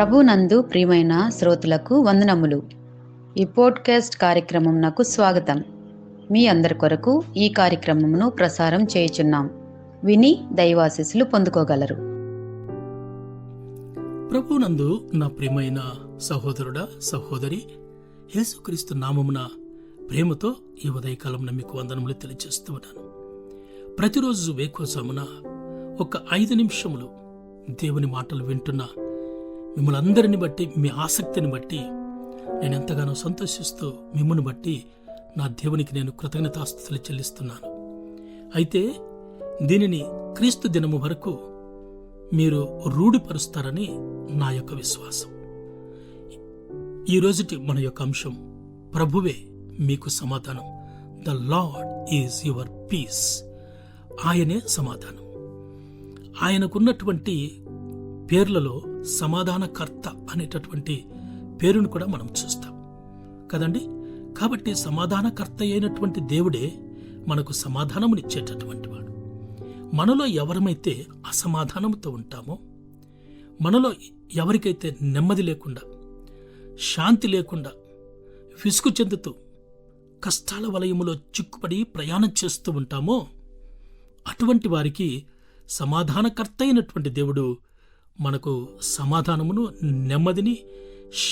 ప్రభునందు ప్రియమైన శ్రోతలకు వందనములు. ఈ పోడ్కాస్ట్ కార్యక్రమం నాకు స్వాగతం. మీ అందరి కొరకు ఈ కార్యక్రమమును ప్రసారం చేయుచున్నాం. విని దైవాశీస్సులు పొందుకోగలరు. ప్రభునందు నా ప్రియమైన సహోదరుడా సహోదరి యేసుక్రీస్తు నామమున ప్రేమతో ఈ ఉదయకాలంలో మీకు వందనములు తెలియజేస్తూ ఉన్నాను. ప్రతిరోజు వేకోసామున ఒక ఐదు నిమిషములు దేవుని మాటలు వింటున్న మిమ్మల్ని అందరిని బట్టి మీ ఆసక్తిని బట్టి నేను ఎంతగానో సంతోషిస్తూ మిమ్మల్ని బట్టి నా దేవునికి నేను కృతజ్ఞతాస్తుతులు చెల్లిస్తున్నాను. అయితే దీనిని క్రీస్తు దినము వరకు మీరు రూఢిపరుస్తారని నా యొక్క విశ్వాసం. ఈ రోజుటి మన యొక్క అంశం ప్రభువే మీకు సమాధానం. The lord is your peace ఆయనే సమాధానం. ఆయనకున్నటువంటి పేర్లలో సమాధానకర్త అనేటటువంటి పేరును కూడా మనం చూస్తాం. కదండి? కాబట్టి సమాధానకర్త అయినటువంటి దేవుడే మనకు సమాధానమునిచ్చేటటువంటి వాడు. మనలో ఎవరమైతే అసమాధానముతో ఉంటామో మనలో ఎవరికైతే నెమ్మది లేకుండా శాంతి లేకుండా విసుగు చెందుతూ కష్టాల వలయములో చిక్కుపడి ప్రయాణం చేస్తూ ఉంటామో అటువంటి వారికి సమాధానకర్త అయినటువంటి దేవుడు మనకు సమాధానమును నెమ్మదిని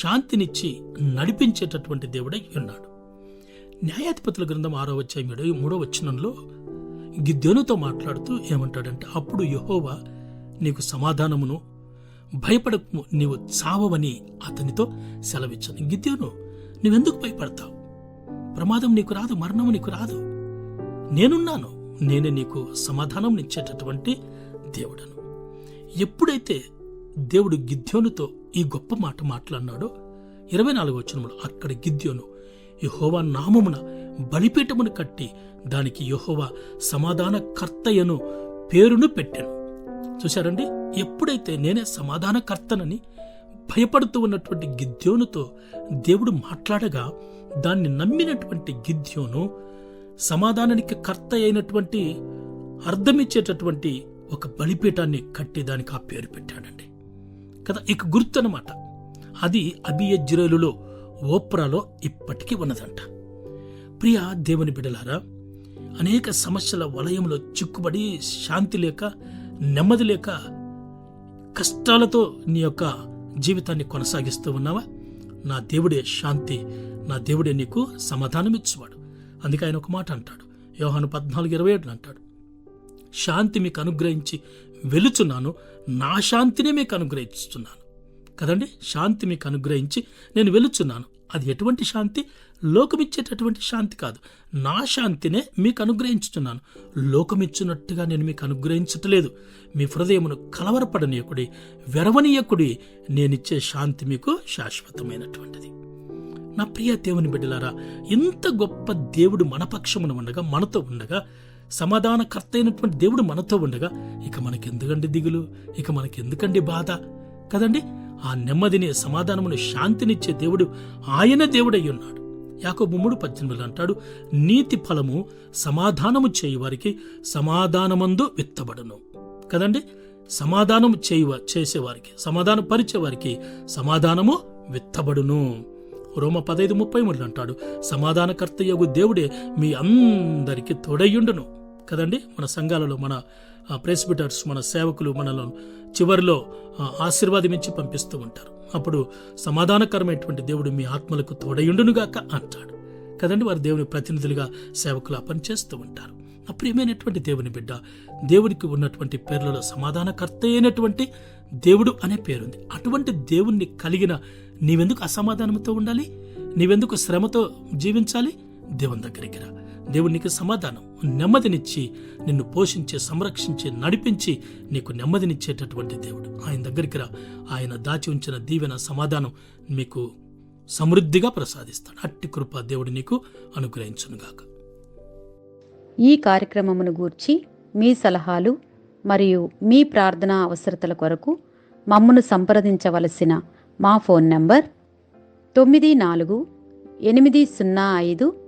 శాంతినిచ్చి నడిపించేటటువంటి దేవుడై ఉన్నాడు. న్యాయాధిపతుల గ్రంథం ఆరో అధ్యాయం ఏడో మూడో వచనంలో గిద్యోనుతో మాట్లాడుతూ ఏమంటాడంటే అప్పుడు యహోవా నీకు సమాధానమును భయపడకు నీవు చావవని అతనితో సెలవిచ్చాను. గిద్యోను నువ్వెందుకు భయపడతావు? ప్రమాదం నీకు రాదు మరణం నీకు రాదు. నేనున్నాను నేనే నీకు సమాధానం ఇచ్చేటటువంటి దేవుడను. ఎప్పుడైతే దేవుడు గిద్యోనుతో ఈ గొప్ప మాట మాట్లాడినాడో ఇరవై నాలుగు వచనంలో అక్కడ గిద్యోను యహోవా నామమున బలిపీఠమును కట్టి దానికి యహోవా సమాధాన కర్తయ్యను పేరును పెట్టాను. చూశారండి? ఎప్పుడైతే నేనే సమాధానకర్తనని భయపడుతూ ఉన్నటువంటి గిద్యోనుతో దేవుడు మాట్లాడగా దాన్ని నమ్మినటువంటి గిద్యోను సమాధానానికి కర్త అయినటువంటి అర్థమిచ్చేటటువంటి ఒక బలిపీఠాన్ని కట్టి దానికి ఆ పేరు పెట్టాడండి. కదా ఇక గుర్తనమాట అది అబియజ్రేలులో ఓప్రాలో ఇప్పటికీ ఉన్నదంట. ప్రియ దేవుని బిడలారా అనేక సమస్యల వలయంలో చిక్కుబడి శాంతి లేక నెమ్మది లేక కష్టాలతో నీ యొక్క జీవితాన్ని కొనసాగిస్తూ ఉన్నావా? నా దేవుడే శాంతి నా దేవుడే నీకు సమాధానం ఇచ్చేవాడు అందుకే ఆయన ఒక మాట అంటాడు. యోహాను పద్నాలుగు ఇరవై ఏడు అంటాడు. శాంతి మీకు అనుగ్రహించి వెలుచున్నాను. నా శాంతినే మీకు అనుగ్రహిస్తున్నాను. కదండి? శాంతి మీకు అనుగ్రహించి నేను వెలుచున్నాను. అది ఎటువంటి శాంతి? లోకమిచ్చేటటువంటి శాంతి కాదు. నా శాంతినే మీకు అనుగ్రహించుతున్నాను. లోకమిచ్చినట్టుగా నేను మీకు అనుగ్రహించట్లేదు. మీ హృదయమును కలవరపడనీయకుడి వెరవనీయకుడి నేనిచ్చే శాంతి మీకు శాశ్వతమైనటువంటిది. నా ప్రియ దేవుని బిడ్డలారా ఇంత గొప్ప దేవుడు మన పక్షమున ఉండగా మనతో ఉండగా సమాధానకర్త అయినటువంటి దేవుడు మనతో ఉండగా ఇక మనకెందుకండి దిగులు? ఇక మనకెందుకండి బాధ? కదండి? ఆ నెమ్మదిని సమాధానమును శాంతినిచ్చే దేవుడు ఆయన దేవుడై ఉన్నాడు. యాకోబు మూడు అంటాడు నీతి ఫలము సమాధానము చేయువారికి సమాధానమందు విత్తబడును. కదండి? సమాధానము చేయు చేసేవారికి సమాధానం పరిచేవారికి సమాధానము విత్తబడును. రోమ పదైదు ముప్పై మూడు అంటాడు సమాధానకర్త యొగు దేవుడే మీ అందరికి తోడయ్యుండును కదండి? మన సంఘాలలో మన ప్రెసిబిటర్స్ మన సేవకులు మనలో చివరిలో ఆశీర్వాదమించి పంపిస్తూ ఉంటారు. అప్పుడు సమాధానకరమైనటువంటి దేవుడు మీ ఆత్మలకు తోడయుండునుగాక అంటాడు. కదండి? వారు దేవుని ప్రతినిధులుగా సేవకులు పనిచేస్తూ ఉంటారు. నా ప్రియమైనటువంటి దేవుని బిడ్డ దేవుడికి ఉన్నటువంటి పేర్లలో సమాధానకర్త అయినటువంటి దేవుడు అనే పేరుంది. అటువంటి దేవుణ్ణి కలిగిన నీవెందుకు అసమాధానంతో ఉండాలి? నీవెందుకు శ్రమతో జీవించాలి? దేవుని దగ్గరికి రా. దేవుడు నీకు సమాధానం. నెమ్మదినిచ్చి నిన్ను పోషించి సంరక్షించి నడిపించి నీకు నెమ్మదినిచ్చేటటువంటి దేవుడు. ఆయన దగ్గరికి రా. ఆయన దాచి ఉంచిన దీవెన సమాధానం మీకు సమృద్ధిగా ప్రసాదిస్తాడు. అట్టి కృప దేవుడు నీకు అనుగ్రహించునుగాక. ఈ కార్యక్రమమును గూర్చి మీ సలహాలు మరియు మీ ప్రార్థనా అవసరతల కొరకు మమ్మను సంప్రదించవలసిన మా ఫోన్ నంబర్ తొమ్మిది నాలుగు ఎనిమిది సున్నా ఐదు